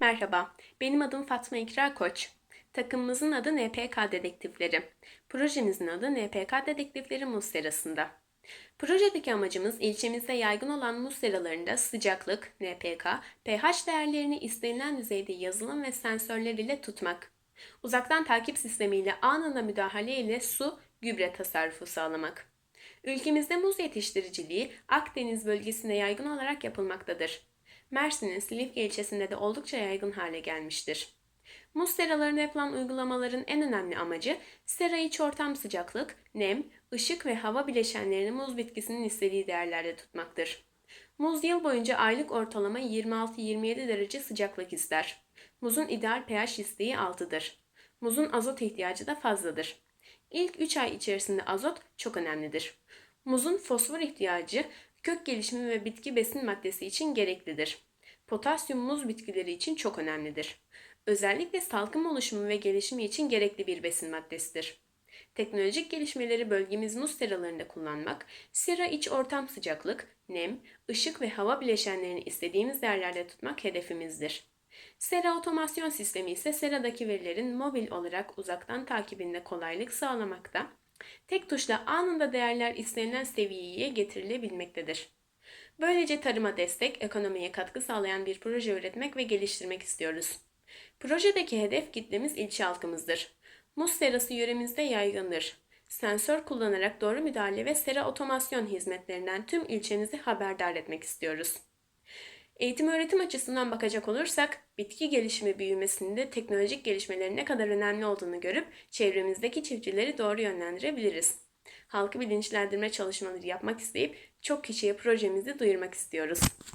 Merhaba, benim adım Fatma İkra Koç. Takımımızın adı NPK Dedektifleri. Projemizin adı NPK Dedektifleri Muz Serası'nda. Projedeki amacımız ilçemizde yaygın olan muz seralarında sıcaklık, NPK, pH değerlerini istenilen düzeyde yazılım ve sensörler ile tutmak. Uzaktan takip sistemiyle anında müdahale ile su, gübre tasarrufu sağlamak. Ülkemizde muz yetiştiriciliği Akdeniz bölgesinde yaygın olarak yapılmaktadır. Mersin'in Silifke ilçesinde de oldukça yaygın hale gelmiştir. Muz seralarında yapılan uygulamaların en önemli amacı sera iç ortam sıcaklık, nem, ışık ve hava bileşenlerini muz bitkisinin istediği değerlerde tutmaktır. Muz yıl boyunca aylık ortalama 26-27 derece sıcaklık ister. Muzun ideal pH isteği 6'dır. Muzun azot ihtiyacı da fazladır. İlk 3 ay içerisinde azot çok önemlidir. Muzun fosfor ihtiyacı kök gelişimi ve bitki besin maddesi için gereklidir. Potasyum muz bitkileri için çok önemlidir. Özellikle salkım oluşumu ve gelişimi için gerekli bir besin maddesidir. Teknolojik gelişmeleri bölgemiz muz seralarında kullanmak, sera iç ortam sıcaklık, nem, ışık ve hava bileşenlerini istediğimiz değerlerde tutmak hedefimizdir. Sera otomasyon sistemi ise seradaki verilerin mobil olarak uzaktan takibinde kolaylık sağlamakta, tek tuşla anında değerler istenilen seviyeye getirilebilmektedir. Böylece tarıma destek, ekonomiye katkı sağlayan bir proje üretmek ve geliştirmek istiyoruz. Projedeki hedef kitlemiz ilçe halkımızdır. Muz serası yöremizde yaygındır. Sensör kullanarak doğru müdahale ve sera otomasyon hizmetlerinden tüm ilçemizi haberdar etmek istiyoruz. Eğitim öğretim açısından bakacak olursak, bitki gelişimi büyümesinde teknolojik gelişmelerin ne kadar önemli olduğunu görüp çevremizdeki çiftçileri doğru yönlendirebiliriz. Halkı bilinçlendirme çalışmaları yapmak isteyip çok kişiye projemizi duyurmak istiyoruz.